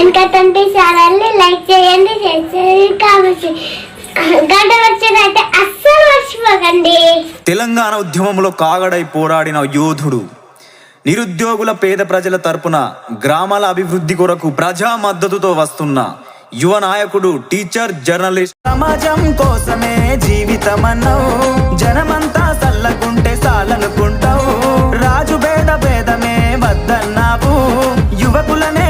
ఛానల్ని లైక్ చేయండి షేర్ చేయండి కామెంట్ చేయండి. గంట వచ్చేదైతే అస్సలు మర్చిపోకండి. తెలంగాణ ఉద్యమంలో కాగడై పోరాడిన యోధుడు నిరుద్యోగుల పేద ప్రజల తరపున గ్రామాల అభివృద్ధి కొరకు ప్రజా మద్దతుతో వస్తున్న యువ నాయకుడు టీచర్ జర్నలిస్ట్. సమాజం కోసమే జీవితమన్నావు జనమంతా సల్లకుంటే సాలనుకుంటావు రాజు భేద భేదమే వద్దన్నావు యువకులనే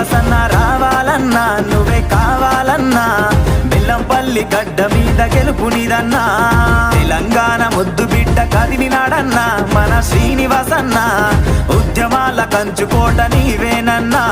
వాసన రావాలన్నా నువ్వే కావాలన్నా. బెల్లంపల్లి గడ్డ మీద గెలుపు నీదన్నా తెలంగాణ ముద్దు బిడ్డ కదిలినాడన్నా మన శ్రీనివాసన్నా. ఉద్యమాల కంచుకోట నీవేనన్నా.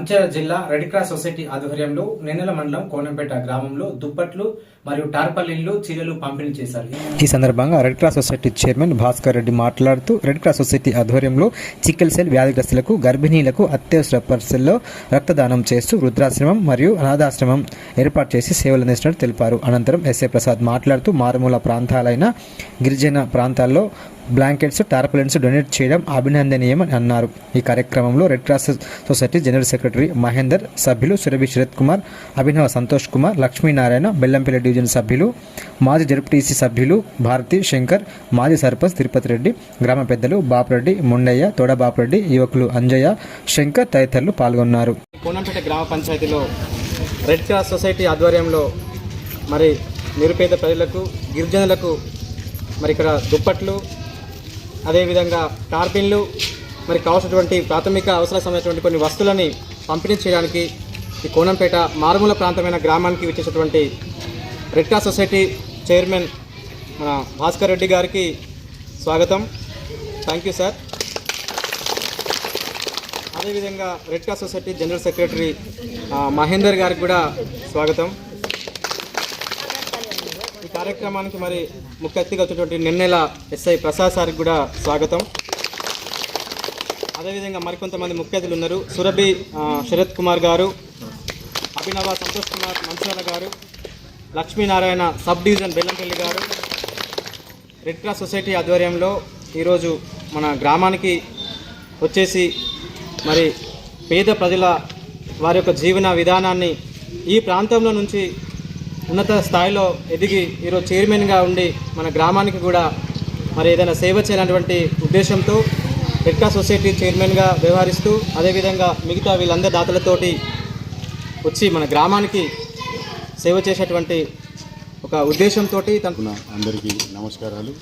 మంచిర్యాల జిల్లా రెడ్ క్రాస్ సొసైటీ ఆధ్వర్యంలో నెన్నెల మండలం కోనంపేట గ్రామంలో దుప్పట్లు మరియు టార్పలిన్లు చీరలు పంపిణీ చేశారు. ఈ సందర్భంగా red cross society chairman Bhaskar Reddy మాట్లాడుతూ రెడ్ క్రాస్ సొసైటీ ఆధ్వర్యంలో చికెల్ సెల్ వ్యాధిగ్రస్తులకు గర్భిణీలకు అత్యవసర పరిస్థితుల్లో రక్తదానం చేస్తూ వృద్ధాశ్రమం మరియు అనాథాశ్రమం ఏర్పాటు చేసి సేవలు అందిస్తున్నట్టు తెలిపారు. అనంతరం ఎస్ఏ ప్రసాద్ మాట్లాడుతూ మారుమూల ప్రాంతాలైన గిరిజన ప్రాంతాల్లో బ్లాంకెట్స్ టార్పలెన్స్ డొనేట్ చేయడం అభినందనీయం అని అన్నారు. ఈ కార్యక్రమంలో red cross society general secretary Mahender సభ్యులు సురభి శరత్ కుమార్ అభినవ సంతోష్ కుమార్ లక్ష్మీనారాయణ బెల్లంపల్లి డివిజన్ సభ్యులు మాజీ జడ్పీటీసీ సభ్యులు భారతి శంకర్ మాజీ సర్పంచ్ తిరుపతి రెడ్డి గ్రామ పెద్దలు బాపురెడ్డి ముండయ్య తోడ బాపురెడ్డి యువకులు అంజయ్య శంకర్ తదితరులు పాల్గొన్నారు. కోనంపేట గ్రామ పంచాయతీలో రెడ్ క్రాస్ సొసైటీ ఆధ్వర్యంలో మరి నిరుపేద ప్రజలకు గిరిజనులకు మరి ఇక్కడ దుప్పట్లు అదేవిధంగా టార్పిన్లు మరి కావాల్సినటువంటి ప్రాథమిక అవసరమైనటువంటి కొన్ని వస్తువులని పంపిణీ చేయడానికి ఈ కోనంపేట మారుమూల ప్రాంతమైన గ్రామానికి వచ్చేటటువంటి రెడ్ క్రాస్ సొసైటీ చైర్మన్ మన భాస్కర్ రెడ్డి గారికి స్వాగతం. థ్యాంక్ యూ సార్ అదేవిధంగా red cross society general secretary Mahender గారికి కూడా స్వాగతం. కార్యక్రమానికి మరి ముఖ్య అతిథిగా వచ్చినటువంటి నిన్నెల ఎస్ఐ ప్రసాద్ సార్కి కూడా స్వాగతం. అదేవిధంగా మరికొంతమంది ముఖ్య అతిథులు ఉన్నారు. సురభి శరత్ కుమార్ గారు అభినవ సంతోష్ కుమార్ మంచాల గారు లక్ష్మీనారాయణ సబ్ డివిజన్ బెల్లంపల్లి గారు. రెడ్ క్రాస్ సొసైటీ ఆధ్వర్యంలో ఈరోజు మన గ్రామానికి వచ్చేసి మరి పేద ప్రజల వారి యొక్క జీవన విధానాన్ని ఈ ప్రాంతంలో నుంచి ఉన్నత స్థాయిలో ఎదిగి ఈరోజు చైర్మన్గా ఉండి మన గ్రామానికి కూడా మరి ఏదైనా సేవ చేయాలన్నటువంటి ఉద్దేశంతో రెడ్ క్రాస్ సొసైటీ చైర్మన్గా వ్యవహరిస్తూ అదేవిధంగా మిగతా వీళ్ళందరి దాతలతోటి వచ్చి మన గ్రామానికి సేవ చేసేటువంటి ఒక ఉద్దేశంతో తన అందరికీ నమస్కారాలు.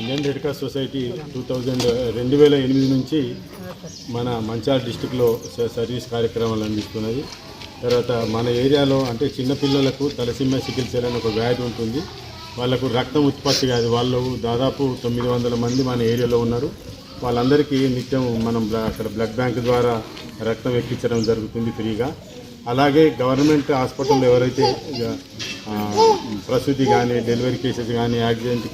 Indian red cross society two thousand రెండు వేల ఎనిమిది నుంచి మన మంచాల డిస్టిక్లో సర్వీస్ కార్యక్రమాలు అందిస్తున్నది. తర్వాత మన ఏరియాలో అంటే చిన్నపిల్లలకు తలసిమ్మ చికిత్సలు అని ఒక వ్యాధి ఉంటుంది. వాళ్ళకు రక్తం ఉత్పత్తి కాదు. వాళ్ళు దాదాపు తొమ్మిది వందల మంది మన ఏరియాలో ఉన్నారు. వాళ్ళందరికీ నిత్యం మనం అక్కడ బ్లడ్ బ్యాంక్ ద్వారా రక్తం ఎక్కించడం జరుగుతుంది ఫ్రీగా. అలాగే గవర్నమెంట్ హాస్పిటల్లో ఎవరైతే ఇక, ప్రసూతి కానీ డెలివరీ కేసెస్ కానీ యాక్సిడెంట్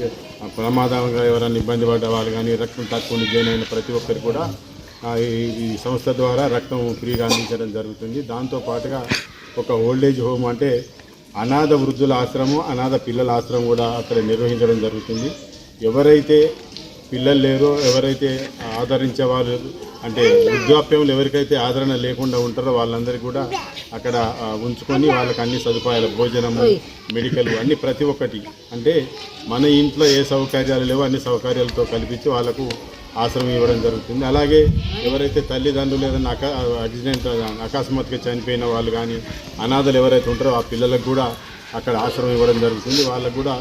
ప్రమాదంగా ఎవరైనా ఇబ్బంది పడ్డ వాళ్ళు కానీ రక్తం తక్కువ జైన్ అయిన ప్రతి ఒక్కరు కూడా ఈ ఈ సంస్థ ద్వారా రక్తం ఫ్రీగా అందించడం జరుగుతుంది. దాంతో పాటుగా ఒక ఓల్డేజ్ హోమ్ అంటే అనాథ వృద్ధుల ఆశ్రమం అనాథ పిల్లల ఆశ్రమం కూడా అక్కడ నిర్వహించడం జరుగుతుంది. ఎవరైతే పిల్లలు లేరో ఎవరైతే ఆదరించే వాళ్ళు అంటే వృద్ధాప్యంలో ఎవరికైతే ఆదరణ లేకుండా ఉంటారో వాళ్ళందరికీ కూడా అక్కడ ఉంచుకొని వాళ్ళకి అన్ని సదుపాయాలు భోజనము మెడికల్ అన్ని ప్రతి ఒక్కటి. అంటే మన ఇంట్లో ఏ సౌకర్యాలు లేవో అన్ని సౌకర్యాలతో కల్పించి వాళ్ళకు ఆశ్రమం ఇవ్వడం జరుగుతుంది. అలాగే ఎవరైతే తల్లిదండ్రులు ఏదైనా అకా యాక్సిడెంట్ అకస్మాత్తుగా చనిపోయిన వాళ్ళు కానీ అనాథలు ఎవరైతే ఉంటారో ఆ పిల్లలకు కూడా అక్కడ ఆశ్రమం ఇవ్వడం జరుగుతుంది. వాళ్ళకు కూడా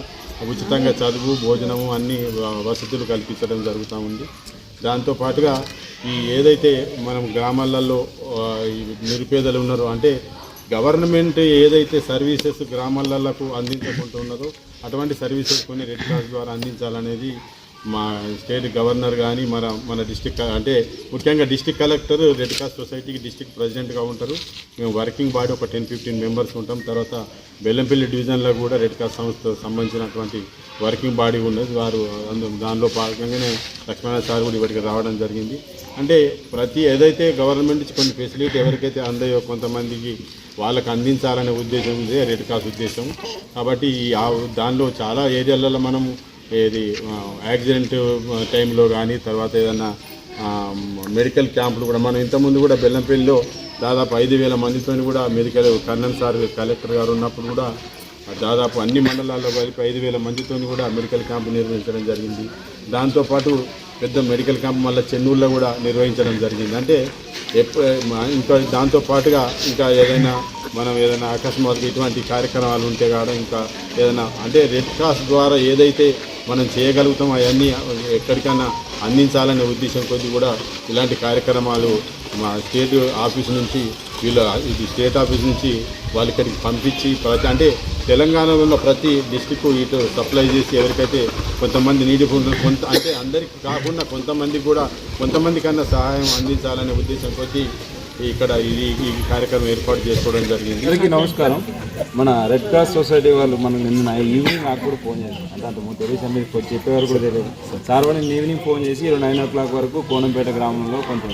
ఉచితంగా చదువు భోజనము అన్ని వసతులు కల్పించడం జరుగుతూ ఉంది. దాంతో పాటుగా ఈ ఏదైతే మనం గ్రామాలలో నిరుపేదలు ఉన్నారో అంటే గవర్నమెంట్ ఏదైతే సర్వీసెస్ గ్రామాలకు అందించకుంటున్నదో అటువంటి సర్వీసెస్ కొన్ని రెడ్ క్రాస్ ద్వారా అందించాలనేది మా స్టేట్ గవర్నర్ కానీ మన మన డిస్టిక్ అంటే ముఖ్యంగా డిస్టిక్ కలెక్టర్ రెడ్ క్రాస్ సొసైటీకి డిస్టిక్ ప్రెసిడెంట్గా ఉంటారు. మేము వర్కింగ్ బాడీ ఒక టెన్ ఫిఫ్టీన్ మెంబర్స్ ఉంటాం. తర్వాత బెల్లంపల్లి డివిజన్లో కూడా రెడ్ క్రాస్ సంస్థ సంబంధించినటువంటి వర్కింగ్ బాడీ ఉన్నది. వారు అందు దానిలో భాగంగానే లక్ష్మణ సార్ కూడా ఇప్పటికి రావడం జరిగింది. అంటే ప్రతి ఏదైతే గవర్నమెంట్ నుంచి కొన్ని ఫెసిలిటీ ఎవరికైతే అందాయో కొంతమందికి వాళ్ళకి అందించాలనే ఉద్దేశం ఇదే రెడ్ క్రాస్ ఉద్దేశం. కాబట్టి ఈ ఆ- దానిలో చాలా ఏరియాలలో మనం ఏది యాక్సిడెంట్ టైంలో కానీ తర్వాత ఏదైనా మెడికల్ క్యాంపులు కూడా మనం ఇంతకుముందు కూడా బెల్లంపల్లిలో దాదాపు ఐదు వేల మందితో కూడా మెడికల్ కర్ణన్ సార్ కలెక్టర్ గారు ఉన్నప్పుడు కూడా దాదాపు అన్ని మండలాల్లో కలిపి ఐదు వేల మందితో కూడా మెడికల్ క్యాంపు నిర్వహించడం జరిగింది. దాంతోపాటు పెద్ద మెడికల్ క్యాంప్ మళ్ళీ చెన్నూరులో కూడా నిర్వహించడం జరిగింది. అంటే ఎప్పుడు ఇంకా దాంతోపాటుగా ఇంకా ఏదైనా మనం ఏదైనా అకస్మాత్తుగా ఇటువంటి కార్యక్రమాలు ఉంటే కాదు ఇంకా ఏదైనా అంటే రెడ్ క్రాస్ ద్వారా ఏదైతే మనం చేయగలుగుతాం అవన్నీ ఎక్కడికైనా అందించాలనే ఉద్దేశం కొద్ది కూడా ఇలాంటి కార్యక్రమాలు మా స్టేట్ ఆఫీస్ నుంచి వీళ్ళ ఇది స్టేట్ ఆఫీస్ నుంచి వాళ్ళు ఇక్కడికి పంపించి ప్రతి అంటే తెలంగాణలో ఉన్న ప్రతి డిస్టిక్ ఇటు సప్లై చేసి ఎవరికైతే కొంతమంది నీటి కొంత అంటే అందరికి కాకుండా కొంతమంది కూడా కొంతమంది కన్నా సహాయం అందించాలనే ఉద్దేశం కొద్దీ ఇక్కడ ఇది ఈ కార్యక్రమం ఏర్పాటు చేసుకోవడం జరిగింది. అందరికీ నమస్కారం. మన రెడ్ క్రాస్ సొసైటీ వాళ్ళు మనం నిన్న ఈవినింగ్ నాకు కూడా ఫోన్ చేశారు. అంటే అంత ముందు తెలియదు మీరు చెప్పేవారు కూడా తెలియదు. సార్ వాళ్ళు ఈవినింగ్ ఫోన్ చేసి ఇరవై నైన్ ఓ క్లాక్ వరకు కోనంపేట గ్రామంలో కొంచెం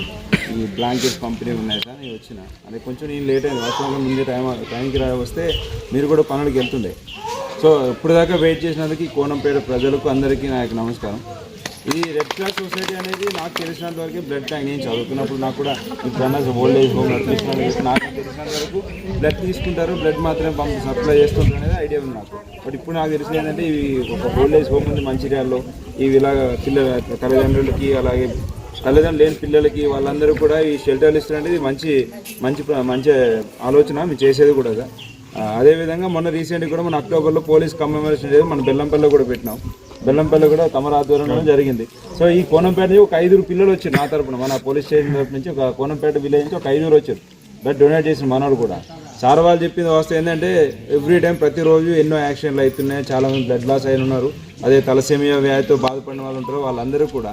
ఈ బ్లాంకెట్స్ పంపిణీ ఉన్నాయి సార్ నేను వచ్చిన. అదే కొంచెం నేను లేట్ అయింది. వర్షంలో ముందే టైం టైంకి రా వస్తే మీరు కూడా పనులకు వెళ్తుండే. సో ఇప్పుడు దాకా వెయిట్ చేసినందుకు ఈ కోనంపేట ప్రజలకు అందరికీ నా యొక్క నమస్కారం. ఇది రెడ్ క్రాస్ సొసైటీ అనేది నాకు తెలిసినంత వరకు బ్లడ్ బ్యాంక్ నేను చదువుతున్నప్పుడు నాకు కూడా ఇప్పుడన్నా ఓల్డ్ ఏజ్ హోమ్ నడిపిస్తున్నారు నాకు తెలిసినంత వరకు బ్లడ్ తీసుకుంటారు బ్లడ్ మాత్రమే పంపి సప్లై చేస్తుంటారు అనేది ఐడియా ఉంది నాకు. బట్ ఇప్పుడు నాకు తెలిసింది ఏంటంటే ఇవి ఒక ఓల్డ్ ఏజ్ హోమ్ ఉంది మంచిర్యాలలో. ఇవి ఇలాగ పిల్లల తల్లిదండ్రులకి అలాగే తల్లిదండ్రులు లేని పిల్లలకి వాళ్ళందరూ కూడా ఈ షెల్టర్లు ఇస్తారు అనేది మంచి మంచి మంచి ఆలోచన మీరు చేసేది కూడా అదేవిధంగా మొన్న రీసెంట్గా కూడా మన అక్టోబర్లో పోలీస్ కమ్మెమరేషన్ డేది మన బెల్లంపల్లిలో కూడా పెట్టినాం. బెల్లంపల్లి కూడా తమర ఆధ్వర్యంలో జరిగింది. సో ఈ కోనంపేట నుంచి ఒక ఐదుగురు పిల్లలు వచ్చారు నా తరపున. మన పోలీస్ స్టేషన్ తరపు నుంచి ఒక కోనంపేట విలేజ్ నుంచి ఒక ఐదుగురు వచ్చారు. బ్లడ్ డొనేట్ చేసిన మనోడు కూడా. సార్ వాళ్ళు చెప్పింది వస్తే ఏంటంటే ఎవ్రీ టైం ప్రతిరోజు ఎన్నో యాక్సిడెంట్లు అవుతున్నాయి. చాలా మంది బ్లడ్ లాస్ అయిన ఉన్నారు. అదే తలసేమియా వ్యాధితో బాధపడిన వాళ్ళు ఉంటారు. వాళ్ళందరూ కూడా.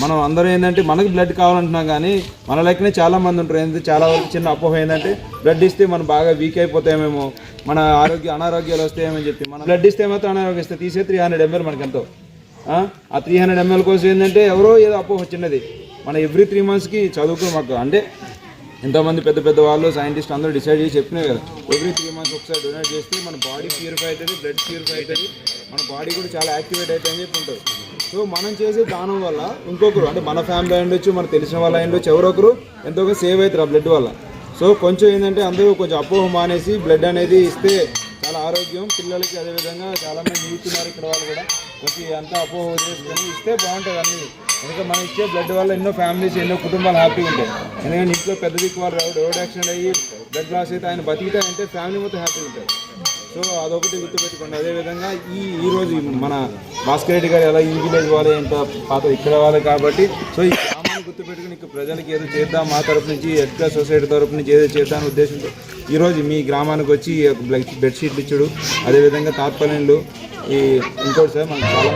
మనం అందరూ ఏంటంటే మనకి బ్లడ్ కావాలంటున్నాం కానీ మన లెక్కనే చాలా మంది ఉంటారు. ఏంటంటే చాలా వరకు చిన్న అపోహ ఏంటంటే బ్లడ్ ఇస్తే మనం బాగా వీక్ అయిపోతామేమో. మన ఆరోగ్య అనారోగ్యాలు వస్తాయని చెప్పి. మనం బ్లడ్ ఇస్తే మాత్రం అనారోగ్యం ఇస్తే తీసే త్రీ హండ్రెడ్ ఎంఎల్ మనకి ఎంతో ఆ? త్రీ హండ్రెడ్ ఎంఎల్ కోసం ఏంటంటే ఎవరో ఏదో అపోహ చిన్నది. మన ఎవ్రీ త్రీ మంత్స్కి చదువుకుని మాకు. అంటే ఎంతోమంది పెద్ద పెద్ద వాళ్ళు సైంటిస్ట్ అందరూ డిసైడ్ చేసి చెప్పినాయి కదా. ఎవ్రీ త్రీ మంత్స్ ఒకసారి డొనేట్ చేస్తే మన బాడీ ప్యూరిఫై అవుతుంది బ్లడ్ ప్యూరిఫై అవుతుంది. మన బాడీ కూడా చాలా యాక్టివేట్ అవుతుంది అని చెప్పి ఉంటుంది సో మనం చేసే దానం వల్ల ఇంకొకరు అంటే మన ఫ్యామిలీ అయి ఉండొచ్చు మనకు తెలిసిన వాళ్ళు అయి ఎవరొకరు ఎవరో ఒకరు ఎంతో సేవ్ అవుతారు ఆ బ్లడ్ వల్ల. సో కొంచెం ఏంటంటే అందరూ కొంచెం అపోహ మానేసి బ్లడ్ అనేది ఇస్తే చాలా ఆరోగ్యం. పిల్లలకి అదేవిధంగా చాలామంది చూస్తున్నారు ఇక్కడ వాళ్ళు కూడా. కొంచెం అంతా అపోహ వదిలేసుకొని ఇస్తే బాగుంటుంది అన్ని. ఎందుకంటే మనం ఇచ్చే బ్లడ్ వల్ల ఎన్నో ఫ్యామిలీస్ ఎన్నో కుటుంబాలు హ్యాపీగా ఉంటాయి. ఎందుకంటే ఇంట్లో పెద్ద దిక్కు వాళ్ళు రోడ్ యాక్సిడెంట్ అయ్యి బ్లడ్ లాస్ అయితే ఆయన బతికితే అంటే ఫ్యామిలీ మొత్తం హ్యాపీగా ఉంటారు. సో అదొకటి గుర్తుపెట్టుకోండి. అదేవిధంగా ఈ ఈరోజు మన భాస్కర్ రెడ్డి గారు ఎలా ఈ విలేజ్ వాళ్ళు ఎంత పాత ఇక్కడ వాళ్ళు కాబట్టి సో ఈ గుర్తుపెట్టుకుని ఇక్కడ ప్రజలకి ఏదో చేద్దాం మా తరపు నుంచి ఎడ్గా సొసైటీ తరపు నుంచి ఏదో చేద్దాం ఉద్దేశంతో. ఈరోజు మీ గ్రామానికి వచ్చి ఈ యొక్క బెడ్షీట్లు ఇచ్చాడు. అదేవిధంగా తాత్పర్యంలు ఈ ఇంకోటి సార్ మనకు చాలా